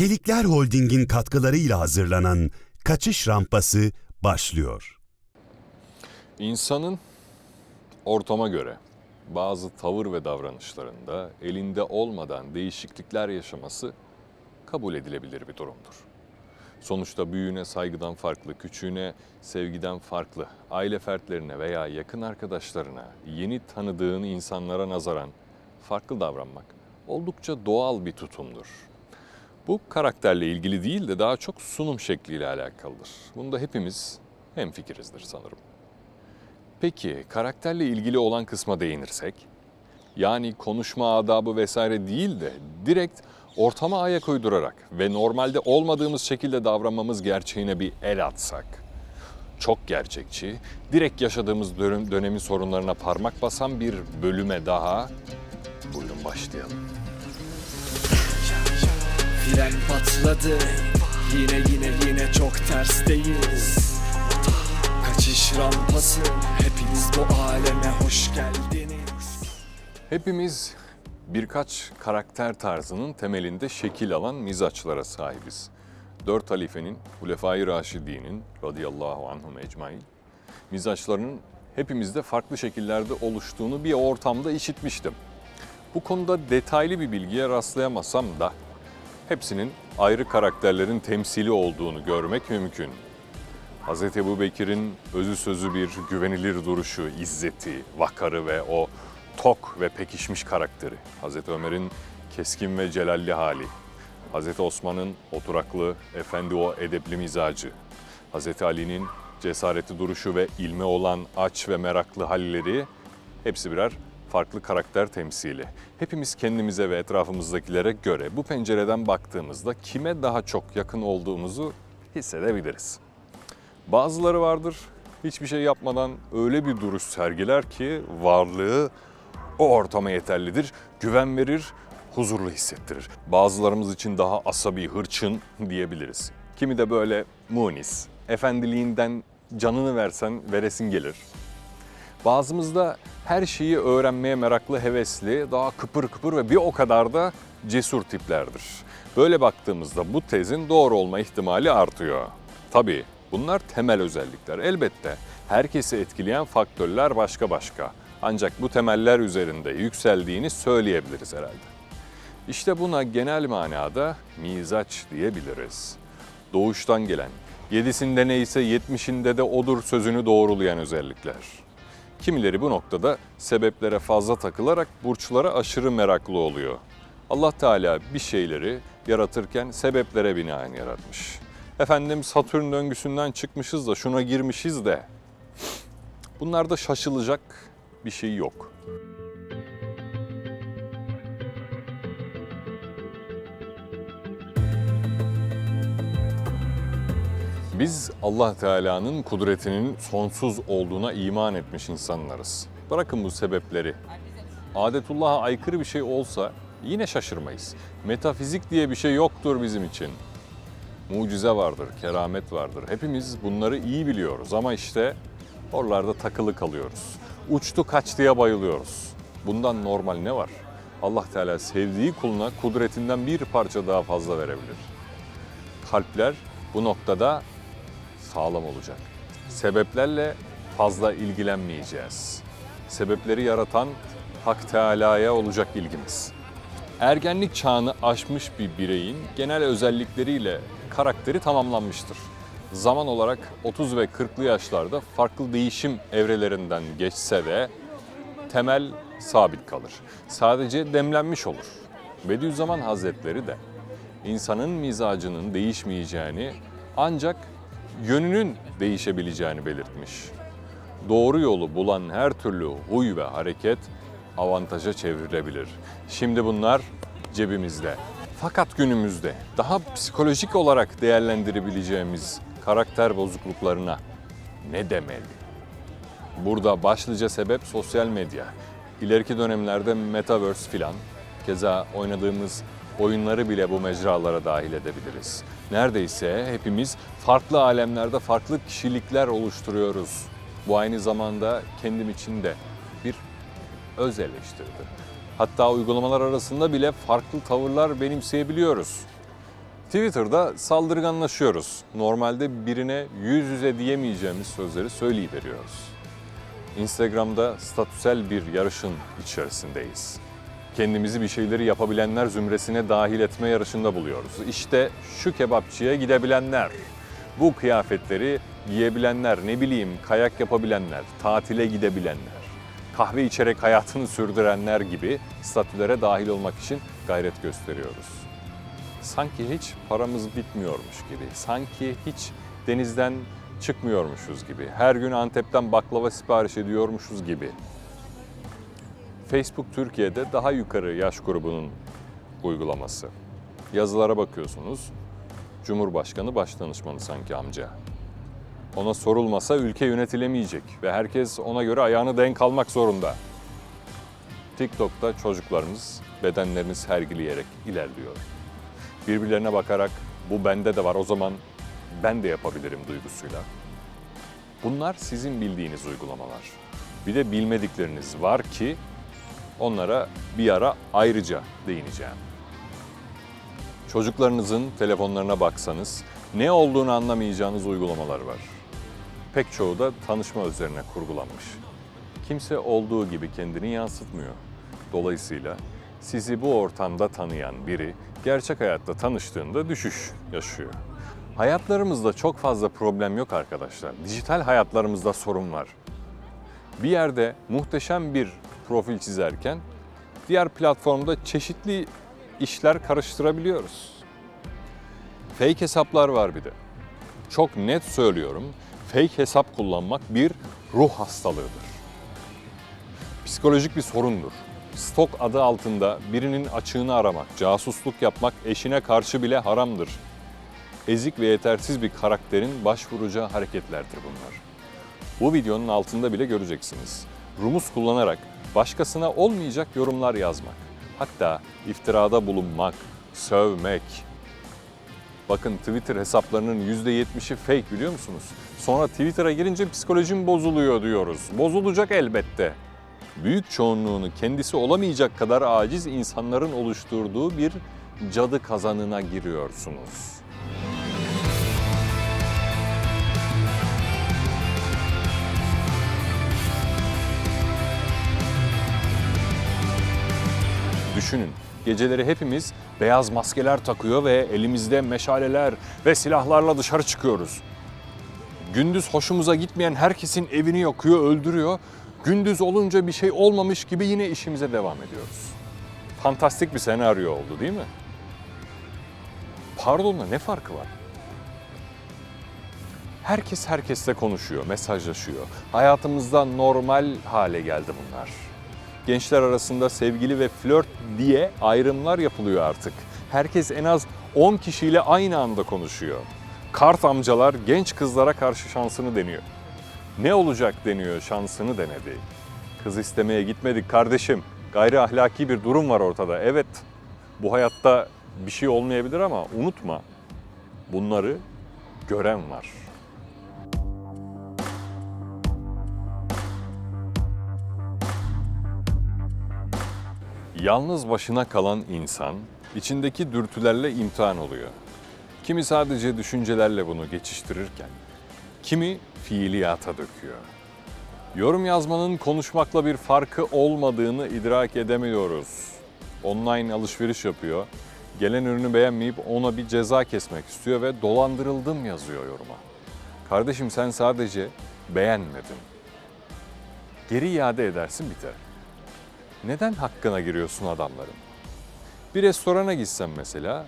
Çelikler Holding'in katkılarıyla hazırlanan Kaçış Rampası başlıyor. İnsanın ortama göre bazı tavır ve davranışlarında elinde olmadan değişiklikler yaşaması kabul edilebilir bir durumdur. Sonuçta büyüğüne saygıdan farklı, küçüğüne sevgiden farklı, aile fertlerine veya yakın arkadaşlarına, yeni tanıdığın insanlara nazaran farklı davranmak oldukça doğal bir tutumdur. Bu karakterle ilgili değil de daha çok sunum şekliyle alakalıdır. Bunda hepimiz hemfikirizdir sanırım. Peki karakterle ilgili olan kısma değinirsek? Yani konuşma adabı vesaire değil de direkt ortama ayak uydurarak ve normalde olmadığımız şekilde davranmamız gerçeğine bir el atsak. Çok gerçekçi, direkt yaşadığımız dönem, dönemin sorunlarına parmak basan bir bölüme daha. Buyurun başlayalım. Fren patladı Yine yine yine çok tersteyiz Kaçış rampası Hepiniz bu aleme hoş geldiniz Hepimiz birkaç karakter tarzının temelinde şekil alan mizaçlara sahibiz. Dört halifenin, Hulefai Raşidi'nin radıyallahu anhum ecmain, mizaçlarının hepimizde farklı şekillerde oluştuğunu bir ortamda işitmiştim. Bu konuda detaylı bir bilgiye rastlayamasam da hepsinin ayrı karakterlerin temsili olduğunu görmek mümkün. Hz. Ebu Bekir'in özü sözü bir güvenilir duruşu, izzeti, vakarı ve o tok ve pekişmiş karakteri. Hz. Ömer'in keskin ve celalli hali. Hz. Osman'ın oturaklı, efendi o edepli mizacı. Hz. Ali'nin cesareti duruşu ve ilme olan aç ve meraklı halleri hepsi birer farklı karakter temsili. Hepimiz kendimize ve etrafımızdakilere göre bu pencereden baktığımızda kime daha çok yakın olduğumuzu hissedebiliriz. Bazıları vardır hiçbir şey yapmadan öyle bir duruş sergiler ki varlığı o ortama yeterlidir, güven verir, huzurlu hissettirir. Bazılarımız için daha asabi, hırçın diyebiliriz. Kimi de böyle munis, efendiliğinden canını versen veresin gelir. Bazımızda her şeyi öğrenmeye meraklı, hevesli, daha kıpır kıpır ve bir o kadar da cesur tiplerdir. Böyle baktığımızda bu tezin doğru olma ihtimali artıyor. Tabii bunlar temel özellikler. Elbette herkesi etkileyen faktörler başka başka. Ancak bu temeller üzerinde yükseldiğini söyleyebiliriz herhalde. İşte buna genel manada mizaç diyebiliriz. Doğuştan gelen, yedisinde neyse yetmişinde de odur sözünü doğrulayan özellikler. Kimileri bu noktada sebeplere fazla takılarak burçlara aşırı meraklı oluyor. Allah Teala bir şeyleri yaratırken sebeplere binaen yaratmış. Efendim Satürn döngüsünden çıkmışız da şuna girmişiz de. Bunlarda şaşılacak bir şey yok. Biz Allah Teala'nın kudretinin sonsuz olduğuna iman etmiş insanlarız. Bırakın bu sebepleri. Adetullah'a aykırı bir şey olsa yine şaşırmayız. Metafizik diye bir şey yoktur bizim için. Mucize vardır, keramet vardır. Hepimiz bunları iyi biliyoruz ama işte oralarda takılı kalıyoruz. Uçtu kaçtıya bayılıyoruz. Bundan normal ne var? Allah Teala sevdiği kuluna kudretinden bir parça daha fazla verebilir. Kalpler bu noktada sağlam olacak. Sebeplerle fazla ilgilenmeyeceğiz. Sebepleri yaratan Hak Teala'ya olacak ilgimiz. Ergenlik çağını aşmış bir bireyin genel özellikleriyle karakteri tamamlanmıştır. Zaman olarak 30 ve 40'lı yaşlarda farklı değişim evrelerinden geçse de temel sabit kalır. Sadece demlenmiş olur. Bediüzzaman Hazretleri de insanın mizacının değişmeyeceğini ancak yönünün değişebileceğini belirtmiş. Doğru yolu bulan her türlü huy ve hareket avantaja çevrilebilir. Şimdi bunlar cebimizde. Fakat günümüzde daha psikolojik olarak değerlendirebileceğimiz karakter bozukluklarına ne demeli? Burada başlıca sebep sosyal medya. İleriki dönemlerde metaverse filan. Keza oynadığımız oyunları bile bu mecralara dahil edebiliriz. Neredeyse hepimiz farklı alemlerde farklı kişilikler oluşturuyoruz. Bu aynı zamanda kendim için de bir öz eleştiridir. Hatta uygulamalar arasında bile farklı tavırlar benimseyebiliyoruz. Twitter'da saldırganlaşıyoruz. Normalde birine yüz yüze diyemeyeceğimiz sözleri söyleyiveriyoruz. Instagram'da statüsel bir yarışın içerisindeyiz. Kendimizi bir şeyleri yapabilenler zümresine dahil etme yarışında buluyoruz. İşte şu kebapçıya gidebilenler, bu kıyafetleri giyebilenler, ne bileyim kayak yapabilenler, tatile gidebilenler, kahve içerek hayatını sürdürenler gibi statülere dahil olmak için gayret gösteriyoruz. Sanki hiç paramız bitmiyormuş gibi, sanki hiç denizden çıkmıyormuşuz gibi, her gün Antep'ten baklava sipariş ediyormuşuz gibi. Facebook Türkiye'de daha yukarı yaş grubunun uygulaması. Yazılara bakıyorsunuz, Cumhurbaşkanı Başdanışmanı sanki amca. Ona sorulmasa ülke yönetilemeyecek ve herkes ona göre ayağını denk almak zorunda. TikTok'ta çocuklarımız bedenlerini sergileyerek ilerliyor. Birbirlerine bakarak bu bende de var o zaman ben de yapabilirim duygusuyla. Bunlar sizin bildiğiniz uygulamalar. Bir de bilmedikleriniz var ki onlara bir ara ayrıca değineceğim. Çocuklarınızın telefonlarına baksanız ne olduğunu anlamayacağınız uygulamalar var. Pek çoğu da tanışma üzerine kurgulanmış. Kimse olduğu gibi kendini yansıtmıyor. Dolayısıyla sizi bu ortamda tanıyan biri gerçek hayatta tanıştığında düşüş yaşıyor. Hayatlarımızda çok fazla problem yok arkadaşlar. Dijital hayatlarımızda sorun var. Bir yerde muhteşem bir profil çizerken diğer platformda çeşitli işler karıştırabiliyoruz. Fake hesaplar var bir de. Çok net söylüyorum. Fake hesap kullanmak bir ruh hastalığıdır. Psikolojik bir sorundur. Stok adı altında birinin açığını aramak, casusluk yapmak eşine karşı bile haramdır. Ezik ve yetersiz bir karakterin başvuracağı hareketlerdir bunlar. Bu videonun altında bile göreceksiniz. Rumuz kullanarak başkasına olmayacak yorumlar yazmak. Hatta iftirada bulunmak, sövmek. Bakın Twitter hesaplarının %70'i fake biliyor musunuz? Sonra Twitter'a girince psikolojim bozuluyor diyoruz. Bozulacak elbette. Büyük çoğunluğunu kendisi olamayacak kadar aciz insanların oluşturduğu bir cadı kazanına giriyorsunuz. Düşünün, geceleri hepimiz beyaz maskeler takıyor ve elimizde meşaleler ve silahlarla dışarı çıkıyoruz. Gündüz hoşumuza gitmeyen herkesin evini yakıyor, öldürüyor. Gündüz olunca bir şey olmamış gibi yine işimize devam ediyoruz. Fantastik bir senaryo oldu değil mi? Pardonla ne farkı var? Herkes herkesle konuşuyor, mesajlaşıyor. Hayatımızda normal hale geldi bunlar. Gençler arasında sevgili ve flört diye ayrımlar yapılıyor artık. Herkes en az 10 kişiyle aynı anda konuşuyor. Kart amcalar genç kızlara karşı şansını deniyor. Ne olacak deniyor şansını denedi. Kız istemeye gitmedik kardeşim. Gayri ahlaki bir durum var ortada. Evet bu hayatta bir şey olmayabilir ama unutma bunları gören var. Yalnız başına kalan insan içindeki dürtülerle imtihan oluyor. Kimi sadece düşüncelerle bunu geçiştirirken, kimi fiiliyata döküyor. Yorum yazmanın konuşmakla bir farkı olmadığını idrak edemiyoruz. Online alışveriş yapıyor, gelen ürünü beğenmeyip ona bir ceza kesmek istiyor ve dolandırıldım yazıyor yoruma. Kardeşim sen sadece beğenmedin. Geri iade edersin biter. Neden hakkına giriyorsun adamların? Bir restorana gitsen mesela,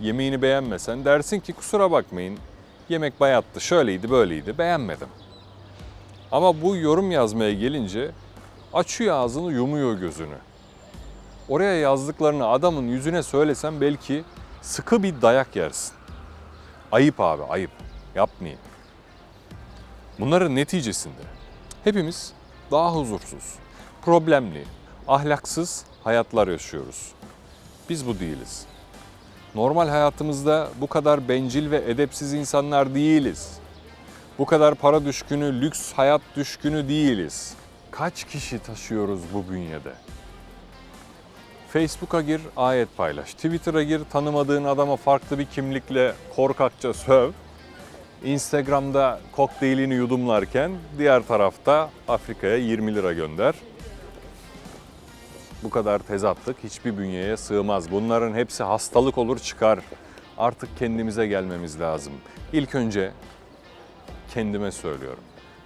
yemeğini beğenmesen dersin ki kusura bakmayın, yemek bayattı, şöyleydi, böyleydi, beğenmedim. Ama bu yorum yazmaya gelince açıyor ağzını, yumuyor gözünü. Oraya yazdıklarını adamın yüzüne söylesen belki sıkı bir dayak yersin. Ayıp abi, ayıp. Yapmayın. Bunların neticesinde hepimiz daha huzursuz, problemli, ahlaksız hayatlar yaşıyoruz. Biz bu değiliz. Normal hayatımızda bu kadar bencil ve edepsiz insanlar değiliz. Bu kadar para düşkünü, lüks hayat düşkünü değiliz. Kaç kişi taşıyoruz bu bünyede? Facebook'a gir, ayet paylaş. Twitter'a gir, tanımadığın adama farklı bir kimlikle korkakça söv. Instagram'da kokteylini yudumlarken diğer tarafta Afrika'ya 20 lira gönder. Bu kadar tezatlık hiçbir bünyeye sığmaz. Bunların hepsi hastalık olur çıkar. Artık kendimize gelmemiz lazım. İlk önce kendime söylüyorum.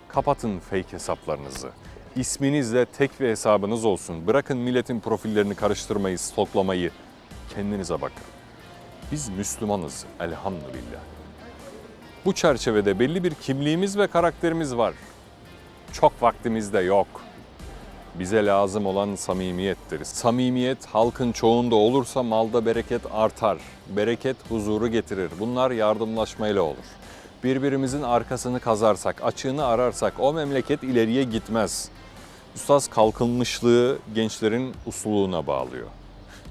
Kapatın fake hesaplarınızı. İsminizle tek bir hesabınız olsun. Bırakın milletin profillerini karıştırmayı, stoklamayı. Kendinize bakın. Biz Müslümanız elhamdülillah. Bu çerçevede belli bir kimliğimiz ve karakterimiz var. Çok vaktimiz de yok. Bize lazım olan samimiyettir. Samimiyet halkın çoğunda olursa malda bereket artar. Bereket huzuru getirir. Bunlar yardımlaşmayla olur. Birbirimizin arkasını kazarsak, açığını ararsak o memleket ileriye gitmez. Üstaz kalkınmışlığı gençlerin usluğuna bağlıyor.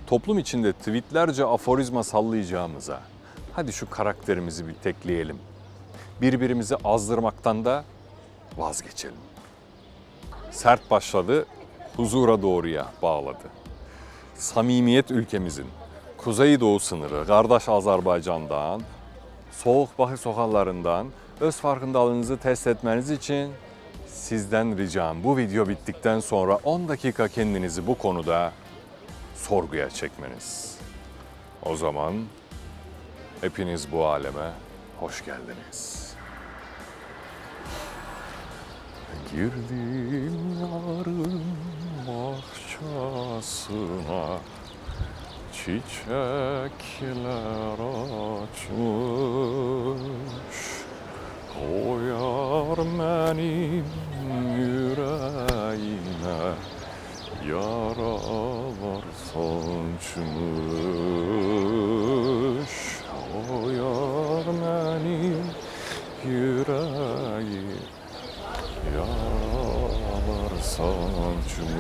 Toplum içinde tweetlerce aforizma sallayacağımıza hadi şu karakterimizi bir tekleyelim. Birbirimizi azdırmaktan da vazgeçelim sert başladı, huzura doğruya bağladı. Samimiyet ülkemizin kuzeydoğu sınırı, kardeş Azerbaycan'dan, soğuk Bakı sokaklarından öz farkındalığınızı test etmeniz için sizden ricam bu video bittikten sonra 10 dakika kendinizi bu konuda sorguya çekmeniz. O zaman hepiniz bu aleme hoş geldiniz. Girdim yarın bahçesine Çiçekler açmış. O yar benim yüreğime Yaralar saçmış. O yar benim yüreğime Yaralar saçmış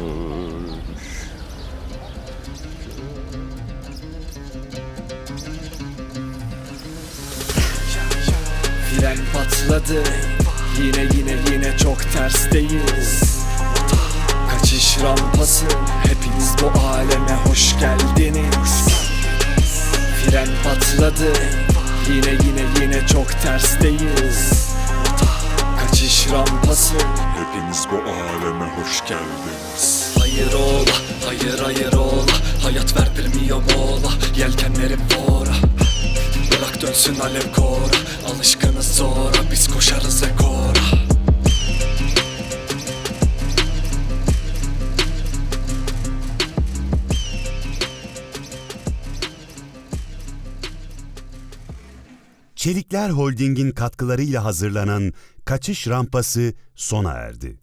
Fren patladı. Yine yine yine çok tersteyiz. Kaçış rampası. Hepiniz bu aleme hoş geldiniz. Fren patladı. Yine yine yine çok tersteyiz Kaçış rampası. Hepiniz bu aleme hoş geldiniz. Hayır ola, hayır hayır ola. Hayat verdirmiyor mola Yelkenlerim fora. Bırak dönsün alev kora. Alışkınız zora. Biz koşarız rekora Çelikler Holding'in katkılarıyla hazırlanan Kaçış Rampası sona erdi.